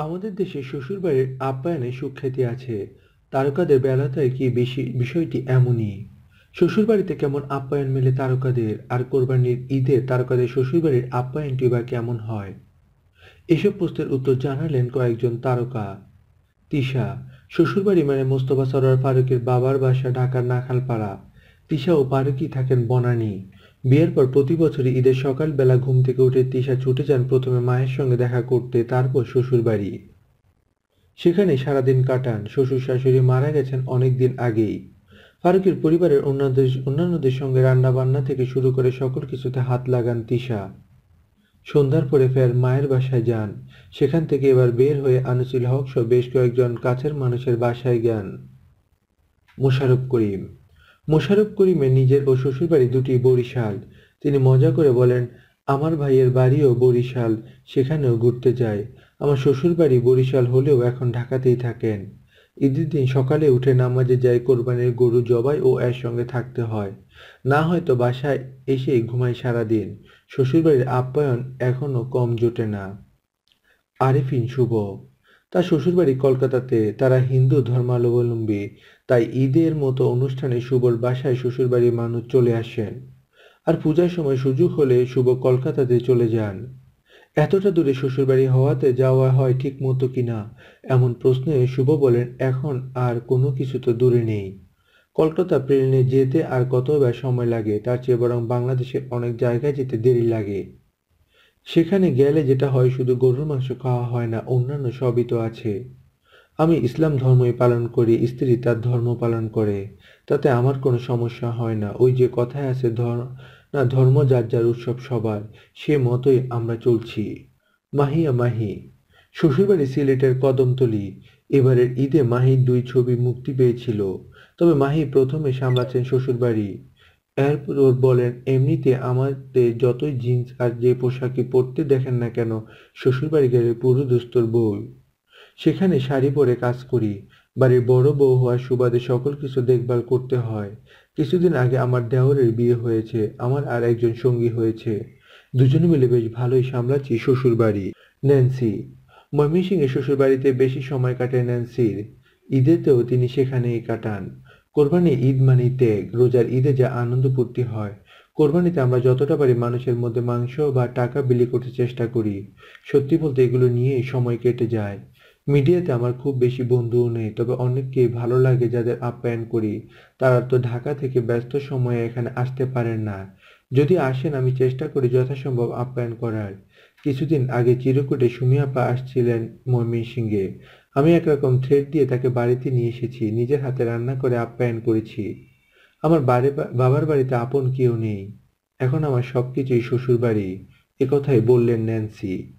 আমাদের দেশে শ্বশুরবাড়ির আপ্যায়নে সুখ্যাতি আছে। তারকাদের বেলাতেই কি বেশি বিষয়টি এমনই? শ্বশুরবাড়িতে কেমন আপ্যায়ন মেলে তারকাদের? আর কোরবানির ঈদে তারকাদের শ্বশুরবাড়ির আপ্যায়নটি বা কেমন হয়? এসব প্রশ্নের উত্তর জানালেন কয়েকজন তারকা। তিশা, শ্বশুরবাড়ি মানে মোস্তফা সরোয়ার ফারুকের বাবার বাসা ঢাকার নাখালপাড়া। তিশা ও ফারুকই থাকেন বনানী। বিয়ের পর প্রতি বছরই ঈদের সকালবেলা ঘুম থেকে উঠে তিশা ছুটে যান প্রথমে মায়ের সঙ্গে দেখা করতে, তারপর শ্বশুরবাড়ি সেখানে সারাদিন কাটান। শ্বশুর শাশুড়ি মারা গেছেন অনেক দিন আগেই। ফারুকের পরিবারের অন্যদের, অন্যান্যদের সঙ্গে রান্না বান্না থেকে শুরু করে সকল কিছুতে হাত লাগান তিশা। সন্ধ্যার পরে ফের মায়ের বাসায় যান। সেখান থেকে এবার বের হয়ে আনিসুল হক সহ বেশ কয়েকজন কাছের মানুষের বাসায় যান। মোশাররফ করিম। মোশাররফ করিমের নিজের ও শ্বশুরবাড়ি দুটি বরিশাল। তিনি মজা করে বলেন, আমার ভাইয়ের বাড়িও বরিশাল, সেখানেও ঘুরতে যায়। আমার শ্বশুরবাড়ি বরিশাল হলেও এখন ঢাকাতেই থাকেন। ঈদের দিন সকালে উঠে নামাজে যায় কোরবানির গরু জবাই ও এর সঙ্গে থাকতে হয়। না হয়তো বাসায় এসে ঘুমায় সারাদিন। শ্বশুরবাড়ির আপ্যায়ন এখনও কম জোটে না। আরেফিন শুভ। তার শ্বশুরবাড়ি কলকাতাতে, তারা হিন্দু ধর্মাবলম্বী, তাই ঈদের মতো অনুষ্ঠানে শুভর বাসায় শ্বশুরবাড়ির মানুষ চলে আসেন। আর পূজার সময় সুযোগ হলে শুভ কলকাতাতে চলে যান। এতটা দূরে শ্বশুরবাড়ি হওয়াতে যাওয়া হয় ঠিক মতো কিনা, এমন প্রশ্নে শুভ বলেন, এখন আর কোনো কিছু তো দূরে নেই। কলকাতা প্লেনে যেতে আর কতবার সময় লাগে, তার চেয়ে বরং বাংলাদেশে অনেক জায়গায় যেতে দেরি লাগে। সেখানে গেলে যেটা হয়, শুধু গরুর মাংস খাওয়া হয় না, অন্যান্য সবই তো আছে। আমি ইসলাম ধর্মই পালন করি, স্ত্রী তার ধর্ম পালন করে। তাতে আমার কোনো সমস্যা হয় না। ওই যে কথায় আছে ধর্ম না, ধর্ম যার যার উৎসব সবার, সে মতোই আমরা চলছি। মাহিয়া মাহি। শ্বশুরবাড়ি সিলেটের কদমতলি। এবারের ঈদে মাহির দুই ছবি মুক্তি পেয়েছিল। তবে মাহি প্রথমে সামলাচ্ছেন শ্বশুরবাড়ি। এরপর বলেন, এমনিতে আমাদের যতই জিন্স আর যে পোশাকই পরতে দেখেন না কেন, শ্বশুরবাড়ি গেলে পুরো দুস্তর বউ। সেখানে শাড়ি পরে কাজ করি। বাড়ির বড় বউ হওয়ার সুবাদে সকল কিছু দেখভাল করতে হয়। কিছুদিন আগে আমার দেওরের বিয়ে হয়েছে, আমার আর একজন সঙ্গী হয়েছে। দুজনে মিলে বেশ ভালোই সামলাচ্ছি শ্বশুর বাড়ি ন্যান্সি, ময়মনসিংহে শ্বশুর বাড়িতে বেশি সময় কাটে ন্যান্সির। ঈদেতেও তিনি সেখানেই কাটান। কোরবানি ঈদ মানেই ত্যাগ রোজার ঈদে যা আনন্দ পূর্তি হয়, কোরবানিতে আমরা যতটা পারি মানুষের মধ্যে মাংস বা টাকা বিলি করতে চেষ্টা করি। সত্যি বলতে এগুলো নিয়েই সময় কেটে যায়। মিডিয়াতে আমার খুব বেশি বন্ধুও নেই, তবে অনেককেই ভালো লাগে যাদের আপ্যায়ন করি। তারা তো ঢাকা থেকে ব্যস্ত সময়ে এখানে আসতে পারেন না। যদি আসেন আমি চেষ্টা করি যথাসম্ভব আপ্যায়ন করার। কিছুদিন আগে চিরকুটে সুমিয়াপা আসছিলেন ময়মনসিংহে। আমি একরকম থ্রেড দিয়ে তাকে বাড়িতে নিয়ে এসেছি, নিজের হাতে রান্না করে আপ্যায়ন করেছি। আমার বাড়ি বাবার বাড়িতে আপন কেউ নেই। এখন আমার সবকিছুই শ্বশুর বাড়ি একথাই বললেন ন্যান্সি।